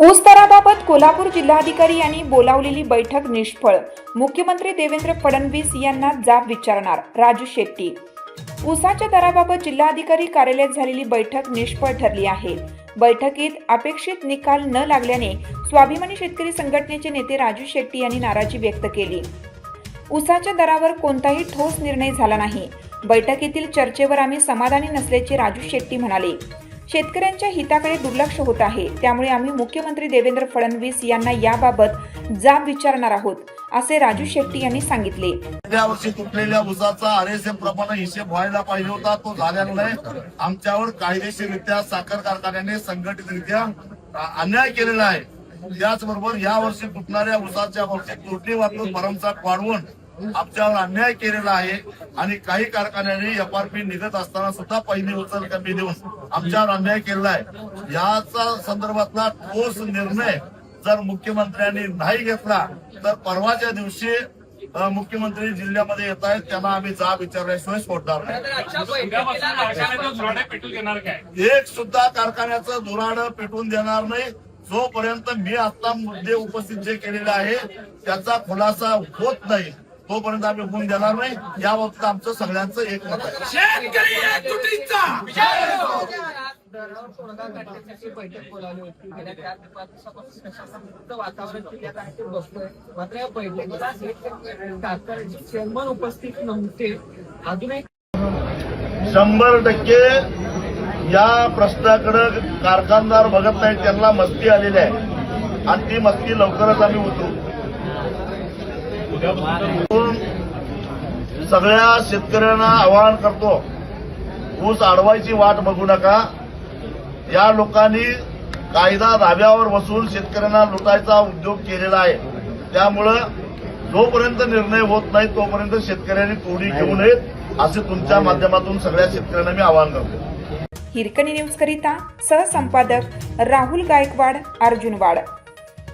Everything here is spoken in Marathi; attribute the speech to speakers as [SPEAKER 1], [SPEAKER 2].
[SPEAKER 1] ऊस दराबाबत कोल्हापूर जिल्हाधिकारी यांनी बोलावलेली बैठक निष्फळ. मुख्यमंत्री देवेंद्र फडणवीस यांना जाब विचारणार राजू शेट्टी. ऊसाच्या दराबाबत जिल्हाधिकारी कार्यालयात झालेली बैठक निष्फळ ठरली आहे. बैठकीत अपेक्षित निकाल न लागल्याने स्वाभिमानी शेतकरी संघटनेचे नेते राजू शेट्टी यांनी नाराजी व्यक्त केली. ऊसाच्या दरावर कोणताही ठोस निर्णय झाला नाही. बैठकीतील चर्चेवर आम्ही समाधानी नसल्याचे राजू शेट्टी म्हणाले. शेतकऱ्यांच्या हिताकडे दुर्लक्ष होत आहे. त्यामुळे आम्ही मुख्यमंत्री देवेंद्र फडणवीस यांना याबाबत जाब विचारणार आहोत असे राजू शेट्टी यांनी सांगितले.
[SPEAKER 2] गेल्या वर्षी तुटलेल्या उसाचा आरएसएफ प्रमाणे हिशेब व्हायला पाहिजे होता तो झालेला नाही. आमच्यावर कायदेशीररित्या साखर कारखान्याने संघटितरित्या अन्याय केलेला आहे. त्याचबरोबर या वर्षी तुटणाऱ्या उसाच्या बाबतीत तोडणी वापरून भरमसाठ वाढवून आमच्यावर अन्याय केलेला आहे आणि काही कारखान्यांनी एफआरपी निघत असताना सुद्धा पहिली उचल कमी देऊन आमच्यावर अन्याय केलेला आहे. याचा संदर्भातला ठोस निर्णय जर मुख्यमंत्र्यांनी नाही घेतला तर परवाच्या दिवशी मुख्यमंत्री जिल्ह्यामध्ये येत आहेत त्यांना आम्ही जाब विचारल्याशिवाय सोडणार नाही. एक सुद्धा कारखान्याचं धुराडं पेटून देणार नाही. जोपर्यंत मी आता मुद्दे उपस्थित जे केलेले आहे त्याचा खुलासा होत नाही. तोपर्यंत आम्ही होऊन देणार नाही. या बाबतीत आमचं सगळ्यांचं एकमत आहे.
[SPEAKER 3] दरावर बैठक बोलावली होती गेल्या चार ते पाच दिवसापासून प्रशासनाचं वातावरण जिल्ह्यात आहे बसतोय मात्र या बैठकीला कारखान्याचे चेअरमन उपस्थित नव्हते अजूनही
[SPEAKER 2] शंभर टक्के या प्रश्नाकडे कारखानदार बघत नाही त्यांना मस्ती आलेली आहे. आणि ती मस्ती लवकरच आम्ही उतरू. सगळ्या शेतकऱ्यांना आवाहन करतो ऊस अडवायची वाट बघू नका. या लोकांनी कायदा धाब्यावर बसून शेतकऱ्यांना लुटायचा उद्योग केलेला आहे. त्यामुळं जोपर्यंत निर्णय होत नाही तोपर्यंत शेतकऱ्यांनी तोडी घेऊ नयेत असे तुमच्या माध्यमातून सगळ्या शेतकऱ्यांना मी आवाहन करतो.
[SPEAKER 1] हिरकणी न्यूज करिता सहसंपादक राहुल गायकवाड अर्जुन वाड.